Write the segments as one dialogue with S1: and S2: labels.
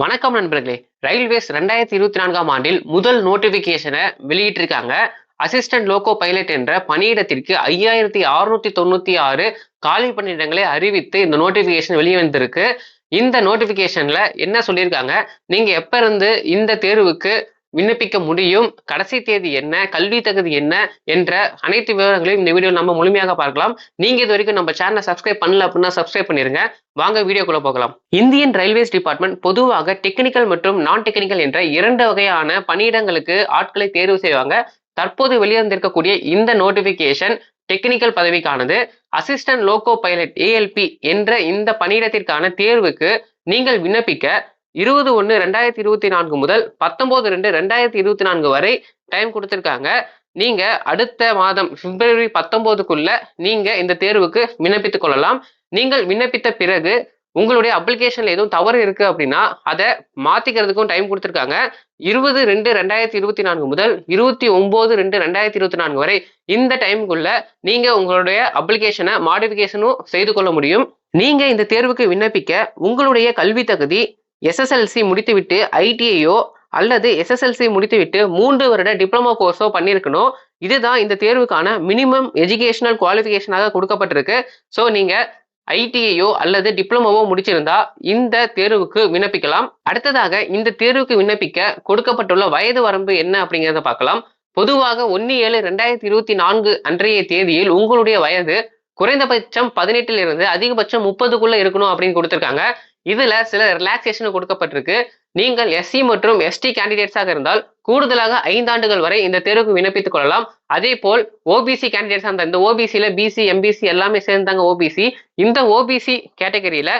S1: வணக்கம் நண்பர்களே. ரயில்வேஸ் ரெண்டாயிரத்தி இருபத்தி நான்காம் ஆண்டில் முதல் நோட்டிபிகேஷனை வெளியிட்டிருக்காங்க. அசிஸ்டன்ட் லோகோ பைலட் என்ற பணியிடத்திற்கு ஐயாயிரத்தி அறுநூத்தி தொண்ணூத்தி ஆறு காலி பணியிடங்களை அறிவித்து இந்த நோட்டிபிகேஷன் வெளிவந்திருக்கு. இந்த நோட்டிபிகேஷன்ல என்ன சொல்லியிருக்காங்க? நீங்க எப்ப இருந்து இந்த தேர்வுக்கு விண்ணப்பிக்க முடியும். கடைசி தேதி என்ன? கல்வி தகுதி என்ன? என்ற அனைத்து விவரங்களையும் இந்த வீடியோ நம்ம முழுமையாக பார்க்கலாம். நீங்க இது வரைக்கும் நம்ம சேனலை சப்ஸ்கிரைப் பண்ணல அப்படின்னா சப்ஸ்கிரைப் பண்ணிருங்க. வாங்க வீடியோக்குள்ள போகலாம். இந்தியன் ரயில்வேஸ் டிபார்ட்மெண்ட் பொதுவாக டெக்னிக்கல் மற்றும் நான் டெக்னிக்கல் என்ற இரண்டு வகையான பணியிடங்களுக்கு ஆட்களை தேர்வு செய்வாங்க. தற்போது வெளிவந்திருக்கக்கூடிய இந்த நோட்டிபிகேஷன் டெக்னிக்கல் பதவிக்கானது. அசிஸ்டன்ட் லோகோ பைலட் ஏஎல்பி என்ற இந்த பணியிடத்திற்கான தேர்வுக்கு நீங்கள் விண்ணப்பிக்க இருபது ஒன்று ரெண்டாயிரத்தி இருபத்தி நான்கு முதல் பத்தொம்போது ரெண்டு ரெண்டாயிரத்தி இருபத்தி நான்கு வரை டைம் கொடுத்துருக்காங்க. நீங்க அடுத்த மாதம் பிப்ரவரி பத்தொன்பதுக்குள்ள நீங்க இந்த தேர்வுக்கு விண்ணப்பித்துக் கொள்ளலாம். நீங்கள் விண்ணப்பித்த பிறகு உங்களுடைய அப்ளிகேஷன்ல எதுவும் தவறு இருக்கு அப்படின்னா அதை மாத்திக்கிறதுக்கும் டைம் கொடுத்துருக்காங்க. இருபது ரெண்டு ரெண்டாயிரத்தி இருபத்தி நான்கு முதல் இருபத்தி ஒன்பது ரெண்டு ரெண்டாயிரத்தி இருபத்தி நான்கு வரை இந்த டைமுக்குள்ள நீங்க உங்களுடைய அப்ளிகேஷனை மாடிஃபிகேஷனும் செய்து கொள்ள முடியும். நீங்க இந்த தேர்வுக்கு விண்ணப்பிக்க உங்களுடைய கல்வி தகுதி எஸ்எஸ்எல்சி முடித்துவிட்டு ஐடிஐயோ அல்லது எஸ்எஸ்எல்சி முடித்துவிட்டு மூன்று வருட டிப்ளமோ கோர்ஸோ பண்ணியிருக்கணும். இதுதான் இந்த தேர்வுக்கான மினிமம் எஜுகேஷனல் குவாலிஃபிகேஷனாக கொடுக்கப்பட்டிருக்கு. ஸோ நீங்கள் ஐடிஐயோ அல்லது டிப்ளமோவோ முடிச்சிருந்தா இந்த தேர்வுக்கு விண்ணப்பிக்கலாம். அடுத்ததாக இந்த தேர்வுக்கு விண்ணப்பிக்க கொடுக்கப்பட்டுள்ள வயது வரம்பு என்ன அப்படிங்கிறத பார்க்கலாம். பொதுவாக ஒன்று ஏழு ரெண்டாயிரத்தி இருபத்தி நான்கு அன்றைய தேதியில் உங்களுடைய வயது குறைந்தபட்சம் பதினெட்டுல இருந்து அதிகபட்சம் முப்பதுக்குள்ள இருக்கணும் அப்படின்னு கொடுத்துருக்காங்க. இதுல சில ரிலாக்ஸேஷன் கொடுக்கப்பட்டிருக்கு. நீங்கள் எஸ்சி மற்றும் எஸ்டி கேண்டிடேட்ஸாக இருந்தால் கூடுதலாக ஐந்தாண்டுகள் வரை இந்த தேர்வுக்கு விண்ணப்பித்துக் கொள்ளலாம். அதே போல் ஓபிசி கேண்டிடேட்ஸ் அந்த இந்த ஓபிசியில பிசி எம்பிசி எல்லாமே சேர்ந்தாங்க ஓபிசி இந்த ஓபிசி கேட்டகரியில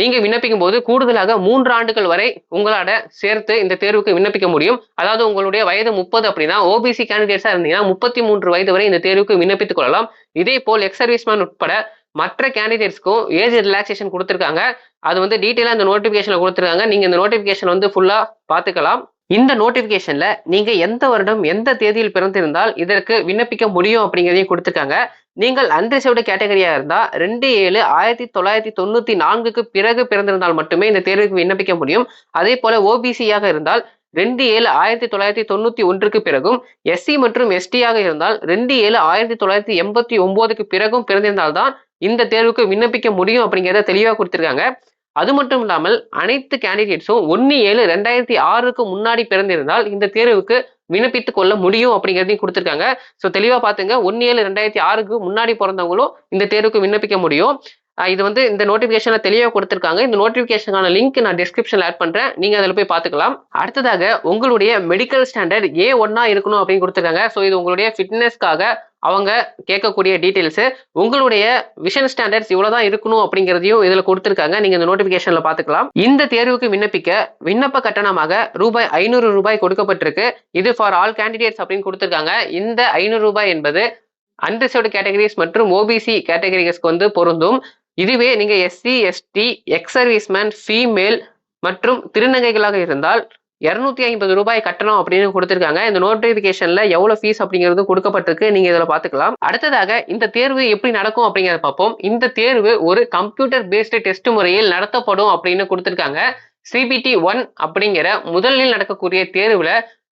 S1: நீங்க விண்ணப்பிக்கும் போது கூடுதலாக மூன்று ஆண்டுகள் வரை உங்களோட சேர்த்து இந்த தேர்வுக்கு விண்ணப்பிக்க முடியும். அதாவது உங்களுடைய வயது முப்பது அப்படின்னா ஓபிசி கேண்டிடேட்ஸா இருந்தீங்கன்னா முப்பத்தி மூன்று வயது வரை இந்த தேர்வுக்கு விண்ணப்பித்துக் கொள்ளலாம். இதே போல் எக்ஸ் சர்வீஸ்மேன் உட்பட மற்ற கேண்டிடேட்ஸ்க்கும் ஏஜ் ரிலாக்ஸேஷன் கொடுத்துருக்காங்க. அது வந்து டீட்டெயிலாக இந்த நோட்டிஃபிகேஷனில் கொடுத்துருக்காங்க. நீங்கள் இந்த நோட்டிஃபிகேஷன் வந்து ஃபுல்லாக பார்த்துக்கலாம். இந்த நோட்டிஃபிகேஷனில் நீங்கள் எந்த வருடம் எந்த தேதியில் பிறந்திருந்தால் இதற்கு விண்ணப்பிக்க முடியும் அப்படிங்கிறதையும் கொடுத்துருக்காங்க. நீங்கள் அன்ரிசர்வ்டு கேட்டகரியாக இருந்தால் ரெண்டு ஏழு ஆயிரத்தி தொள்ளாயிரத்தி தொண்ணூற்றி நான்குக்கு பிறகு பிறந்திருந்தால் மட்டுமே இந்த தேர்வுக்கு விண்ணப்பிக்க முடியும். அதே போல ஓபிசியாக இருந்தால் ரெண்டு ஏழு ஆயிரத்தி தொள்ளாயிரத்தி தொண்ணூத்தி ஒன்றுக்கு பிறகும் எஸ்சி மற்றும் எஸ்டியாக இருந்தால் ரெண்டு ஏழு ஆயிரத்தி தொள்ளாயிரத்தி எண்பத்தி ஒன்பதுக்கு பிறகும் பிறந்திருந்தால்தான் இந்த தேர்வுக்கு விண்ணப்பிக்க முடியும் அப்படிங்கிறத தெளிவாக கொடுத்துருக்காங்க. அது மட்டும் இல்லாமல் அனைத்து கேண்டிடேட்ஸும் ஒன்று ஏழு ரெண்டாயிரத்தி ஆறுக்கு முன்னாடி பிறந்திருந்தால் இந்த தேர்வுக்கு விண்ணப்பித்துக் கொள்ள முடியும் அப்படிங்கிறதையும் கொடுத்துருக்காங்க. ஸோ தெளிவாக பார்த்துங்க. ஒன்று ஏழு ரெண்டாயிரத்தி ஆறுக்கு முன்னாடி பிறந்தவங்களும் இந்த தேர்வுக்கு விண்ணப்பிக்க முடியும். இது வந்து இந்த நோட்டிஃபிகேஷனை தெளிவாக கொடுத்துருக்காங்க. இந்த நோட்டிஃபிகேஷனான லிங்க் நான் டிஸ்கிரிப்ஷனில் ஆட் பண்ணுறேன் நீங்கள் அதில் போய் பார்த்துக்கலாம். அடுத்ததாக உங்களுடைய மெடிக்கல் ஸ்டாண்டர்ட் ஏ ஒன்றா இருக்கணும் அப்படின்னு கொடுத்துருக்காங்க. ஸோ இது உங்களுடைய ஃபிட்னஸ்க்காக அவங்க கேட்கக்கூடிய டீட்டெயில்ஸு உங்களுடைய விஷன் ஸ்டாண்டர்ட்ஸ் இவ்வளோதான் இருக்கணும் அப்படிங்கிறதையும் இதில் கொடுத்துருக்காங்க. நீங்கள் இந்த நோட்டிஃபிகேஷனில் பார்த்துக்கலாம். இந்த தேர்வுக்கு விண்ணப்பிக்க விண்ணப்ப கட்டணமாக ரூபாய் ஐநூறு ரூபாய் கொடுக்கப்பட்டிருக்கு. இது ஃபார் ஆல் கேண்டிடேட்ஸ் அப்படின்னு கொடுத்துருக்காங்க. இந்த ஐநூறு ரூபாய் என்பது அன்ரிசர்வ்டு கேட்டகரிஸ் மற்றும் ஓபிசி கேட்டகரிஸ்க்கு வந்து பொருந்தும். இதுவே நீங்கள் SC ST ex serviceman female மற்றும் திருநங்கைகளாக இருந்தால் இரநூத்தி ஐம்பது ரூபாய் கட்டணம் அப்படின்னு கொடுத்துருக்காங்க. இந்த நோட்டிபிகேஷன்ல எவ்வளவு ஃபீஸ் அப்படிங்கிறது கொடுக்கப்பட்டிருக்கு. நீங்க இதுல பாத்துக்கலாம் அடுத்ததாக இந்த தேர்வு எப்படி நடக்கும் அப்படிங்கிறத பார்ப்போம். இந்த தேர்வு ஒரு கம்ப்யூட்டர் பேஸ்டு டெஸ்ட் முறையில் நடத்தப்படும் அப்படின்னு கொடுத்துருக்காங்க. சிபிடி ஒன் அப்படிங்கிற முதலில் நடக்கக்கூடிய தேர்வுல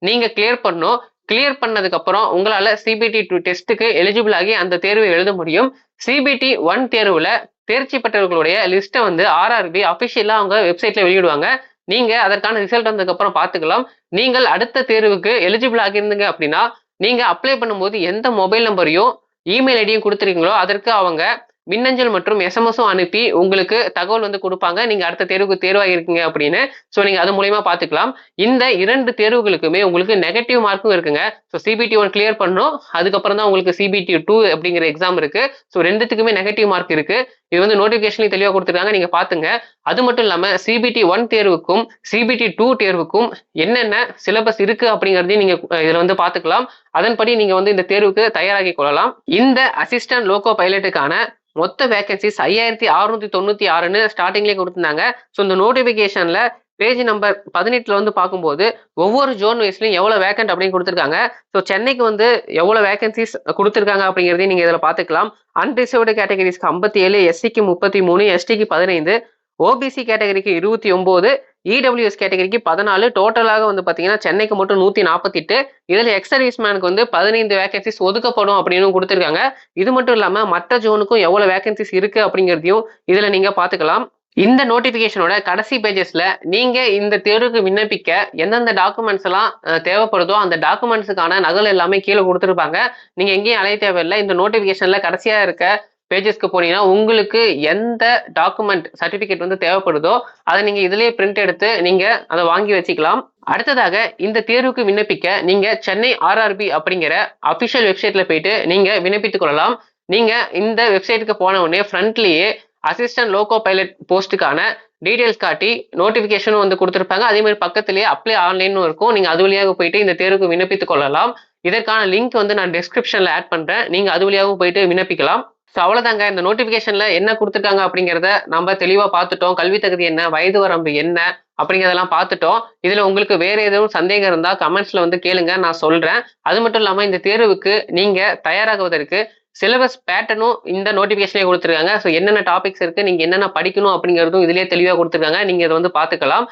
S1: நீங்க கிளியர் பண்ணும் கிளியர் பண்ணதுக்கு அப்புறம் உங்களால சிபிடி டூ டெஸ்ட்டுக்கு எலிஜிபிள் ஆகி அந்த தேர்வை எழுத முடியும். சிபிடி ஒன் தேர்வுல தேர்ச்சி பெற்றவர்களுடைய லிஸ்ட்டை வந்து ஆர்ஆர்பி அஃபிஷியலாக அவங்க வெப்சைட்ல வெளியிடுவாங்க. நீங்க அதற்கான ரிசல்ட் வந்ததுக்கப்புறம் பார்த்துக்கலாம். நீங்கள் அடுத்த தேர்வுக்கு எலிஜிபிள் ஆகியிருந்தீங்க அப்படின்னா நீங்க அப்ளை பண்ணும்போது எந்த மொபைல் நம்பரையும் இமெயில் ஐடியும் கொடுத்துருக்கீங்களோ அதற்கு அவங்க மின்னஞ்சல் மற்றும் எஸ்எம்எஸும் அனுப்பி உங்களுக்கு தகவல் வந்து கொடுப்பாங்க. நீங்க அடுத்த தேர்வுக்கு தேர்வாகிருக்கீங்க அப்படின்னு. ஸோ நீங்க அது மூலயமா பார்த்துக்கலாம். இந்த இரண்டு தேர்வுகளுக்குமே உங்களுக்கு நெகட்டிவ் மார்க்கும் இருக்குங்க. ஸோ சிபிடி ஒன் கிளியர் பண்ணணும். அதுக்கப்புறம் தான் உங்களுக்கு சிபிடி டூ அப்படிங்கிற எக்ஸாம் இருக்கு. ஸோ ரெண்டுத்துக்குமே நெகட்டிவ் மார்க் இருக்கு. இது வந்து நோட்டிஃபிகேஷன்லையும் தெளிவாக கொடுத்துருக்காங்க. நீங்க பாத்துங்க அது மட்டும் இல்லாமல் சிபிடி ஒன் தேர்வுக்கும் சிபிடி டூ தேர்வுக்கும் என்னென்ன சிலபஸ் இருக்குது அப்படிங்கிறதையும் நீங்கள் இதில் வந்து பார்த்துக்கலாம் அதன்படி நீங்கள் வந்து இந்த தேர்வுக்கு தயாராகி கொள்ளலாம். இந்த அசிஸ்டன்ட் லோகோ பைலட்டுக்கான மொத்த வேகன்சிஸ் ஐயாயிரத்தி அறுநூத்தி தொண்ணூத்தி ஆறுன்னு ஸ்டார்டிங்லேயே கொடுத்துருந்தாங்க. ஸோ இந்த நோட்டிஃபிகேஷனில் பேஜ் நம்பர் பதினெட்டில் வந்து பார்க்கும்போது ஒவ்வொரு ஜோன் வைஸ்லையும் எவ்வளோ வேக்கண்ட் அப்படின்னு கொடுத்துருக்காங்க. ஸோ சென்னைக்கு வந்து எவ்வளோ வேகன்சிஸ் கொடுத்துருக்காங்க அப்படிங்கிறதையும் நீங்கள் இதில் பார்த்துக்கலாம் அன்ரிசர்வ்டு கேட்டகரிஸ்க்கு ஐம்பத்தி ஏழு எஸ்சிக்கு முப்பத்தி மூணு எஸ்டிக்கு பதினைந்து ஓபிசி கேட்டகரிக்கு இருபத்தி ஒம்பது இடபிள்யூஎஸ் கேட்டகரிக்கு பதினாலு. டோட்டலாக வந்து பார்த்தீங்கன்னா சென்னைக்கு மட்டும் நூற்றி நாற்பத்தி எட்டு இதில் எக்ஸ்டர்வீஸ்மேனுக்கு வந்து பதினைந்து வேகன்சிஸ் ஒதுக்கப்படும் அப்படின்னு கொடுத்துருக்காங்க. இது மட்டும் இல்லாமல் மற்ற ஜோனுக்கும் எவ்வளோ வேகன்சிஸ் இருக்கு அப்படிங்கிறதையும் இதில் நீங்கள் பார்த்துக்கலாம் இந்த நோட்டிஃபிகேஷனோட கடைசி பேஜஸ்ல நீங்க இந்த தேர்வுக்கு விண்ணப்பிக்க எந்தெந்த டாக்குமெண்ட்ஸ் எல்லாம் தேவைப்படுதோ அந்த டாக்குமெண்ட்ஸுக்கான நகல் எல்லாமே கீழே கொடுத்துருப்பாங்க. நீங்க எங்கேயும் அலைய தேவையில்லை. இந்த நோட்டிபிகேஷன்ல கடைசியா இருக்க பேஜஸ்க்கு போனீங்கன்னா உங்களுக்கு எந்த டாக்குமெண்ட் சர்டிபிகேட் வந்து தேவைப்படுதோ அதை நீங்க இதுலயே பிரிண்ட் எடுத்து நீங்க அதை வாங்கி வச்சுக்கலாம். அடுத்ததாக இந்த தேர்வுக்கு விண்ணப்பிக்க நீங்க சென்னை ஆர்ஆர்பி அப்படிங்கிற அபிஷியல் வெப்சைட்ல போயிட்டு நீங்க விண்ணப்பித்துக் கொள்ளலாம். நீங்க இந்த வெப்சைட்டுக்கு போன உடனே ஃப்ரண்ட்லயே அசிஸ்டன்ட் லோகோ பைலட் போஸ்ட்டுக்கான டீடைல்ஸ் காட்டி நோட்டிஃபிகேஷனும் வந்து கொடுத்துருப்பாங்க. அதே மாதிரி பக்கத்துலேயே அப்ளை ஆன்லைனும் இருக்கும். நீங்கள் அது வழியாக போயிட்டு இந்த தேர்வுக்கு விண்ணப்பித்துக் கொள்ளலாம். இதற்கான லிங்க் வந்து நான் டிஸ்கிரிப்ஷனில் ஆட் பண்ணுறேன் நீங்கள் அது வழியாகவும் போயிட்டு விண்ணப்பிக்கலாம். ஸோ அவ்வளோதாங்க இந்த நோட்டிஃபிகேஷனில் என்ன கொடுத்துருக்காங்க அப்படிங்கிறத நம்ம தெளிவாக பார்த்துட்டோம். கல்வி தகுதி என்ன வயது வரம்பு என்ன அப்படிங்கிறதெல்லாம் பார்த்துட்டோம். இதில் உங்களுக்கு வேறு எதுவும் சந்தேகம் இருந்தால் கமெண்ட்ஸில் வந்து கேளுங்க. நான் சொல்கிறேன் அது மட்டும் இல்லாமல் இந்த தேர்வுக்கு நீங்கள் தயாராகுவதற்கு சிலபஸ் பேட்டர்னும் இந்த நோட்டிஃபிகேஷனே கொடுத்துருக்காங்க. ஸோ என்னென்ன டாபிக்ஸ் இருக்குது நீங்கள் என்னென்ன படிக்கணும் அப்படிங்கிறதும் இதிலே தெளிவாக கொடுத்துருக்காங்க. நீங்கள் இதை வந்து பார்த்துக்கலாம்.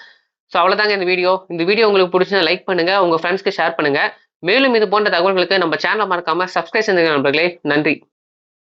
S1: ஸோ அவ்வளோதாங்க இந்த வீடியோ இந்த வீடியோ உங்களுக்கு பிடிச்சா லைக் பண்ணுங்கள் உங்கள் ஃப்ரெண்ட்ஸ்க்கு ஷேர் பண்ணுங்கள் மேலும் இது போன்ற தகவல்களுக்கு நம்ம சேனலை மறக்காமல் சப்ஸ்கிரைப் செஞ்சுங்க நண்பர்களே. நன்றி.